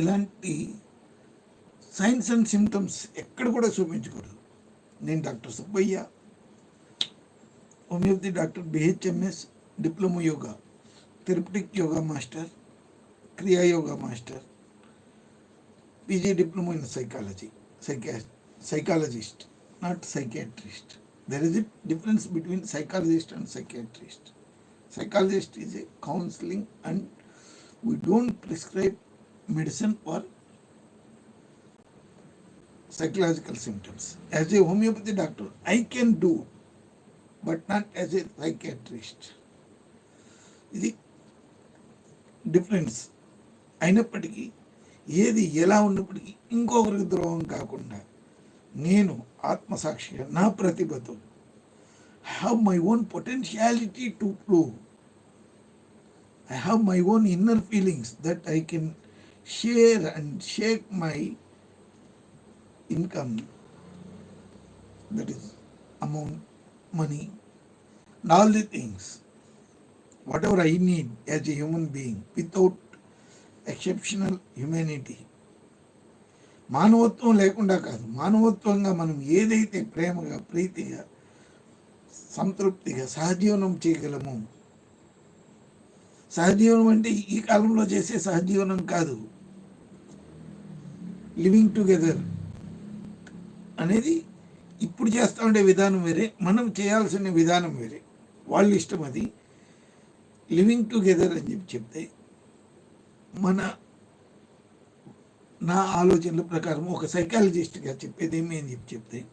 ఇలాంటి science and symptoms ఎక్కడ కూడా చూపించకూడదు. నేను doctor Subbaiah homeopathy doctor BHMS diploma yoga therapeutic yoga master Kriya yoga master PG diploma in psychology psycho psychologist not psychiatrist. There is a difference between psychologist and psychiatrist psychologist is a counselling and we don't prescribe medicine for psychological symptoms. As a homeopathy doctor, I can do, but not as a psychiatrist. ఇది difference అయినప్పటికీ ఏది ఎలా ఉన్నప్పటికీ ఇంకొకరికి ద్రోహం కాకుండా నేను ఆత్మసాక్షిగా నా ప్రతిభతో have my own potentiality to prove I have my own inner feelings that I can share and shake my income, that is amount, money, and all the things, whatever I need as a human being without exceptional humanity. మానవత్వం లేకుండా కాదు మానవత్వంగా మనం ఏదైతే ప్రేమగా ప్రీతిగా సంతృప్తిగా సహజీవనం చేయగలము సహజీవనం అంటే ఈ కాలంలో చేసే సహజీవనం కాదు లివింగ్ టుగెదర్ అనేది ఇప్పుడు చేస్తూ ఉండే విధానం వేరే మనం చేయాల్సిన విధానం వేరే. వాళ్ళ ఇష్టం అది. లివింగ్ టుగెదర్ అని చెప్పి చెప్తే మన నా ఆలోచనల ప్రకారం ఒక సైకాలజిస్ట్గా చెప్పేది ఏమి అని చెప్పి చెప్తే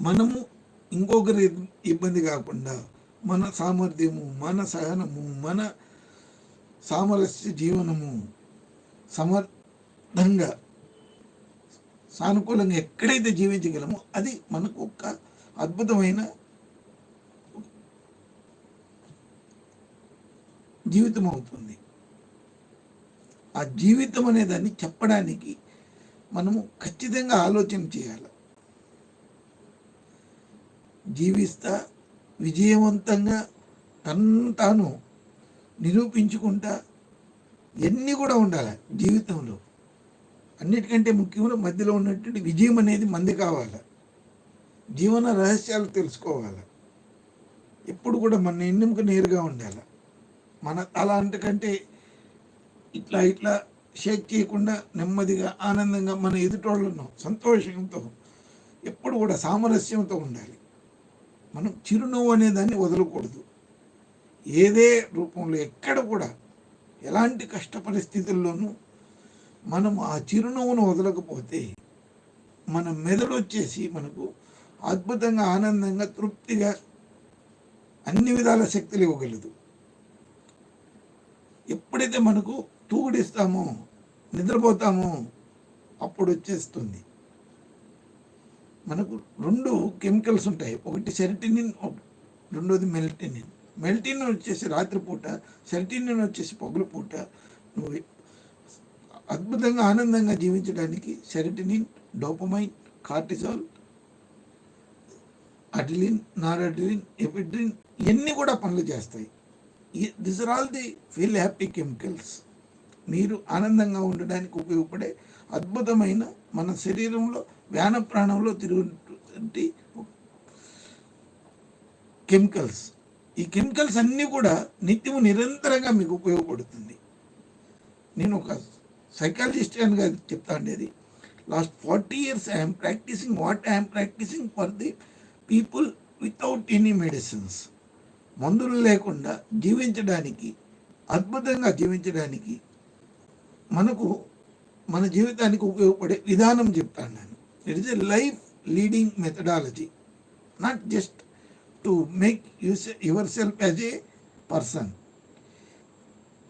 మనము ఇంకొకరి ఇబ్బంది కాకుండా మన సామర్థ్యము మన సహనము మన సామరస్య జీవనము సమర్ సమర్థంగా సానుకూలంగా ఎక్కడైతే జీవించగలమో అది మనకు ఒక అద్భుతమైన జీవితం అవుతుంది. ఆ జీవితం అనే దాన్ని చెప్పడానికి మనము ఖచ్చితంగా ఆలోచన చేయాలి. జీవిస్తా విజయవంతంగా తను తాను నిరూపించుకుంటా ఎన్ని కూడా ఉండాలి జీవితంలో. అన్నిటికంటే ముఖ్యంగా మధ్యలో ఉన్నటువంటి విజయం అనేది మంది కావాలి. జీవన రహస్యాలు తెలుసుకోవాలి. ఎప్పుడు కూడా మన ఎన్నెముక నేరుగా ఉండాలి. మన అలాంటికంటే ఇట్లా ఇట్లా షేక్ చేయకుండా నెమ్మదిగా ఆనందంగా మన ఎదుటోళ్ళను సంతోషంతో ఎప్పుడు కూడా సామరస్యంతో ఉండాలి. మనం చిరునవ్వు అనే దాన్ని వదలకూడదు. ఏదే రూపంలో ఎక్కడ కూడా ఎలాంటి కష్ట పరిస్థితుల్లోనూ మనం ఆ చిరునవ్వును వదలకపోతే మన మెదడు వచ్చేసి మనకు అద్భుతంగా ఆనందంగా తృప్తిగా అన్ని విధాల శక్తులు ఇవ్వగలదు. ఎప్పుడైతే మనకు తూగుడిస్తామో నిద్రపోతామో అప్పుడు వచ్చేస్తుంది మనకు రెండు కెమికల్స్ ఉంటాయి. ఒకటి సెరటినిన్ రెండోది మెల్టినిన్. మెల్టిన్ వచ్చేసి రాత్రిపూట సెరటినిన్ వచ్చేసి పగులు పూట నువ్వు అద్భుతంగా ఆనందంగా జీవించడానికి serotonin dopamine cortisol adrenaline noradrenaline epinephrine ఇవన్నీ కూడా పనులు చేస్తాయి. This are all the feel happy chemicals. మీరు ఆనందంగా ఉండడానికి ఉపయోగపడే అద్భుతమైన మన శరీరంలో వ్యాన ప్రాణంలో తిరుగుతుంది కెమికల్స్. ఈ కెమికల్స్ అన్నీ కూడా నిత్యము నిరంతరంగా మీకు ఉపయోగపడుతుంది. నేను ఒక సైకాలజిస్ట్ అని చెప్తా ఉండేది. Last forty years I'm practising what I'm practising for the people without any medicines మందులు లేకుండా జీవించడానికి అద్భుతంగా జీవించడానికి మనకు మన జీవితానికి ఉపయోగపడే విధానం చెప్తాను నేను it is a life leading methodology not just to make use yourself as a person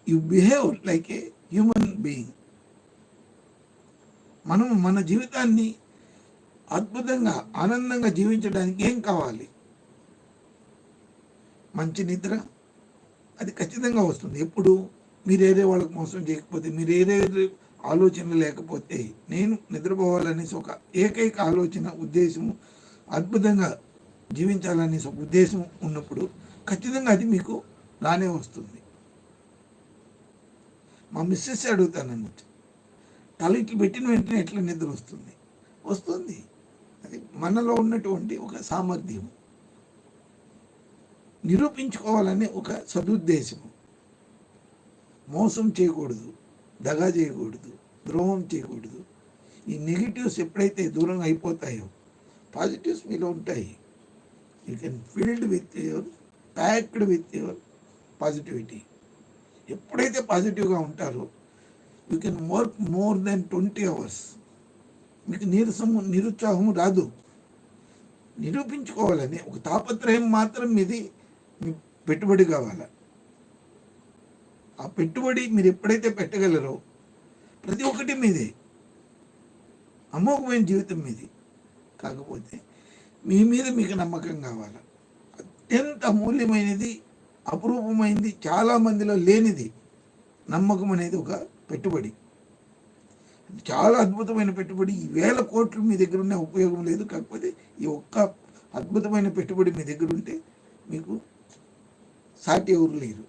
you behave like a human being మనం మన జీవితాన్ని అద్భుతంగా ఆనందంగా జీవించడానికి ఏం కావాలి? మంచి నిద్ర? అది ఖచ్చితంగా వస్తుంది. ఎప్పుడు మీరు వాళ్ళకి మోసం చేయకపోతే మీరు ఆలోచన లేకపోతే నేను నిద్రపోవాలనేసి ఒక ఏకైక ఆలోచన ఉద్దేశము అద్భుతంగా జీవించాలనేసి ఒక ఉద్దేశం ఉన్నప్పుడు ఖచ్చితంగా అది మీకు రానే వస్తుంది. మా మిస్సెస్ అడుగుతాను తల ఇట్లు పెట్టిన వెంటనే ఎట్లా నిద్ర వస్తుంది? వస్తుంది. అది మనలో ఉన్నటువంటి ఒక సామర్థ్యం. నిరూపించుకోవాలనే ఒక సదుద్దేశము మోసం చేయకూడదు దగా చేయకూడదు ద్రోహం చేయకూడదు. ఈ నెగిటివ్స్ ఎప్పుడైతే దూరం అయిపోతాయో పాజిటివ్స్ మీలో ఉంటాయి. You can filled with your packed with your positivity ఎప్పుడైతే పాజిటివ్గా ఉంటారో you can work more than twenty hours మీకు నీరసము నిరుత్సాహము రాదు. నిరూపించుకోవాలని ఒక తాపత్రయం మాత్రం మీది మీ పెట్టుబడి కావాలి. ఆ పెట్టుబడి మీరు ఎప్పుడైతే పెట్టగలరో ప్రతి ఒక్కటి మీదే. అమోఘమైన జీవితం మీది. కాకపోతే మీ మీద మీకు నమ్మకం కావాలి. అత్యంత అమూల్యమైనది అపురూపమైనది చాలా మందిలో లేనిది నమ్మకం అనేది ఒక పెట్టుబడి. చాలా అద్భుతమైన పెట్టుబడి. ఈ వేల కోట్లు మీ దగ్గర ఉన్న ఉపయోగం లేదు. కాకపోతే ఈ ఒక్క అద్భుతమైన పెట్టుబడి మీ దగ్గర ఉంటే మీకు సాటి ఎవరు లేరు.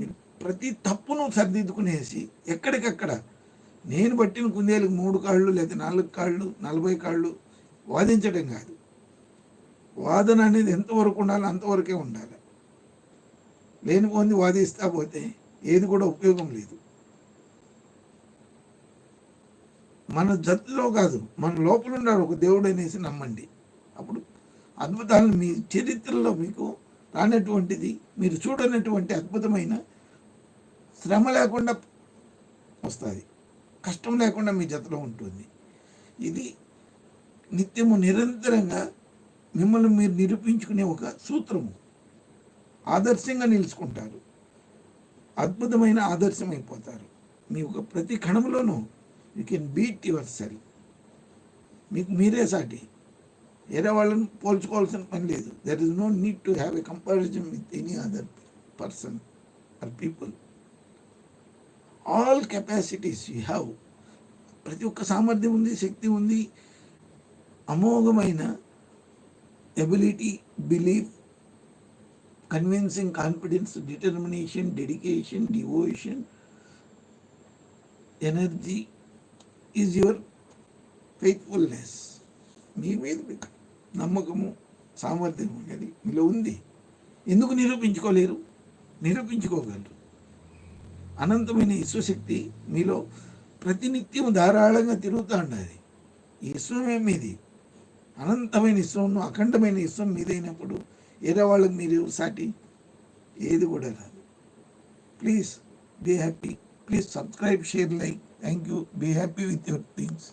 మీరు ప్రతి తప్పును సరిదిద్దుకునేసి ఎక్కడికక్కడ నేను పట్టిన కుందేలకు మూడు కాళ్ళు లేదా నాలుగు కాళ్ళు నలభై కాళ్ళు వాదించడం కాదు. వాదన అనేది ఎంతవరకు ఉండాలో అంతవరకే ఉండాలి. లేనిపోంది వాదిస్తా పోతే ఏది కూడా ఉపయోగం లేదు. మన జతిలో కాదు మన లోపల ఉన్నాడు ఒక దేవుడు అనేసి నమ్మండి. అప్పుడు అద్భుతాలను మీ చరిత్రలో మీకు రానటువంటిది మీరు చూడనటువంటి అద్భుతమైన శ్రమ లేకుండా వస్తుంది కష్టం లేకుండా మీ జతలో ఉంటుంది. ఇది నిత్యము నిరంతరంగా మిమ్మల్ని మీరు నిరూపించుకునే ఒక సూత్రము. ఆదర్శంగా నిలుచుకుంటారు. అద్భుతమైన ఆదర్శం అయిపోతారు. మీ ఒక ప్రతి క్షణంలోనూ you can beat yourself మీకు మీరే సాటి. వేరే వాళ్ళని పోల్చుకోవాల్సిన పని లేదు. There is no need to have a comparison with any other person or people all capacities you have ప్రతి ఒక్క సామర్థ్యం ఉంది శక్తి ఉంది. అమోఘమైన ability belief convincing confidence determination dedication devotion energy is your faithfulness మీ మీద మీకు నమ్మకము సామర్థ్యం అనేది మీలో ఉంది. ఎందుకు నిరూపించుకోలేరు? నిరూపించుకోగలరు. అనంతమైన విశ్వశక్తి మీలో ప్రతినిత్యం ధారాళంగా తిరుగుతూ ఉండాలి. ఈ విశ్వమే మీది అనంతమైన విశ్వం అఖండమైన విశ్వం మీదైనప్పుడు ఏదో వాళ్ళకి మీరు సాటి ఏది కూడా రాదు. Please be happy please subscribe share like thank you be happy with your things